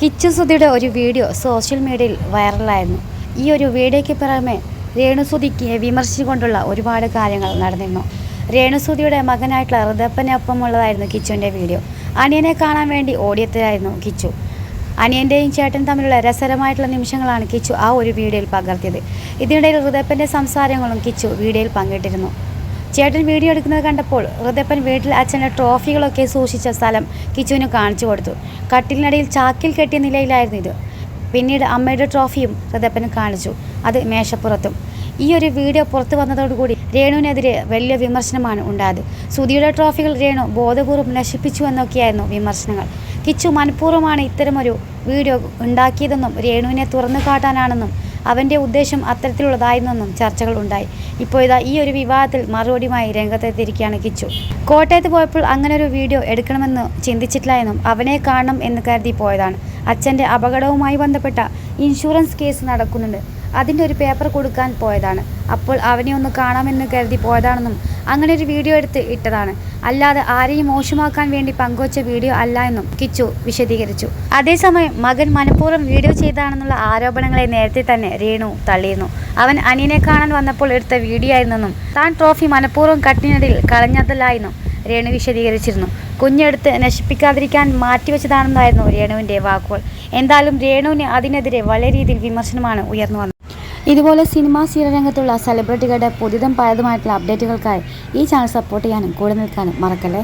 കിച്ചു സുധിയുടെ ഒരു video social മീഡിയയിൽ വൈറലായിരുന്നു. ഈ ഒരു വീഡിയോയ്ക്ക് പുറമെ രേണുസുധിക്ക് വിമർശിച്ചുകൊണ്ടുള്ള ഒരുപാട് കാര്യങ്ങൾ നടന്നിരുന്നു. രേണുസുധിയുടെ മകനായിട്ടുള്ള ഹൃദപ്പനൊപ്പമുള്ളതായിരുന്നു കിച്ചുവിന്റെ വീഡിയോ. അനിയനെ കാണാൻ വേണ്ടി ഓടിയെത്തിയായിരുന്നു കിച്ചു. അനിയന്റെയും ചേട്ടൻ തമ്മിലുള്ള രസകരമായിട്ടുള്ള നിമിഷങ്ങളാണ് കിച്ചു ആ ഒരു വീഡിയോയിൽ പകർത്തിയത്. ഇതിനിടയിൽ ഋതപ്പന്റെ സംസാരങ്ങളും കിച്ചു വീഡിയോയിൽ പങ്കിട്ടിരുന്നു. ചേട്ടൻ വീഡിയോ എടുക്കുന്നത് കണ്ടപ്പോൾ ഹൃദയപ്പൻ വീട്ടിൽ അച്ഛന്റെ ട്രോഫികളൊക്കെ സൂക്ഷിച്ച സ്ഥലം കിച്ചുവിന് കാണിച്ചു കൊടുത്തു. കട്ടിലിനടിയിൽ ചാക്കിൽ കെട്ടിയ നിലയിലായിരുന്നു ഇത്. പിന്നീട് അമ്മയുടെ ട്രോഫിയും ഹൃദയപ്പൻ കാണിച്ചു. അത് മേശപ്പുറത്തും. ഈ ഒരു വീഡിയോ പുറത്തു വന്നതോടുകൂടി രേണുവിനെതിരെ വലിയ വിമർശനമാണ് ഉണ്ടായത്. സുധിയുടെ ട്രോഫികൾ രേണു ബോധപൂർവം നശിപ്പിച്ചു എന്നൊക്കെയായിരുന്നു വിമർശനങ്ങൾ. കിച്ചു മനഃപൂർവമാണ് ഇത്തരമൊരു വീഡിയോ ഉണ്ടാക്കിയതെന്നും രേണുവിനെ തുറന്നു കാട്ടാനാണെന്നും അവന്റെ ഉദ്ദേശം അത്തരത്തിലുള്ളതായിരുന്നെന്നും ചർച്ചകൾ ഉണ്ടായി. ഇപ്പോൾ ഇതാ ഈ ഒരു വിവാഹത്തിൽ മറുപടിയുമായി രംഗത്തെത്തിയിരിക്കുകയാണ് കിച്ചു. കോട്ടയത്ത് പോയപ്പോൾ അങ്ങനെ ഒരു വീഡിയോ എടുക്കണമെന്ന് ചിന്തിച്ചിട്ടില്ല എന്നും അവനെ കാണണം എന്ന് കരുതി പോയതാണ്. അച്ഛന്റെ അപകടവുമായി ബന്ധപ്പെട്ട ഇൻഷുറൻസ് കേസ് നടക്കുന്നുണ്ട്. അതിന്റെ ഒരു പേപ്പർ കൊടുക്കാൻ പോയതാണ്. അപ്പോൾ അവനെ ഒന്ന് കാണാമെന്ന് കരുതി പോയതാണെന്നും അങ്ങനെ ഒരു വീഡിയോ എടുത്ത് ഇട്ടതാണ്. അല്ലാതെ ആരെയും മോശമാക്കാൻ വേണ്ടി പങ്കുവച്ച വീഡിയോ അല്ല എന്നും കിച്ചു വിശദീകരിച്ചു. അതേസമയം മകൻ മനഃപൂർവം വീഡിയോ ചെയ്താണെന്നുള്ള ആരോപണങ്ങളെ നേരത്തെ തന്നെ രേണു തള്ളിയിരുന്നു. അവൻ അനിയനെ കാണാൻ വന്നപ്പോൾ എടുത്ത വീഡിയോ ആയിരുന്നെന്നും താൻ ട്രോഫി മനഃപൂർവം കട്ടിനിടയിൽ കളഞ്ഞതല്ലായെന്നും രേണു വിശദീകരിച്ചിരുന്നു. കുഞ്ഞെടുത്ത് നശിപ്പിക്കാതിരിക്കാൻ മാറ്റിവെച്ചതാണെന്നായിരുന്നു രേണുവിന്റെ വാക്കുകൾ. എന്തായാലും രേണുവിന് അതിനെതിരെ വളരെ രീതിയിൽ വിമർശനമാണ് ഉയർന്നു വന്നത്. ഇതുപോലെ സിനിമാ സീരിയൽ രംഗത്തുള്ള സെലിബ്രിറ്റികളുടെ പുതിയതും പഴയതുമായിട്ടുള്ള അപ്ഡേറ്റുകൾക്കായി ഈ ചാനൽ സപ്പോർട്ട് ചെയ്യാനും കൂടെ നിൽക്കാനും മറക്കല്ലേ?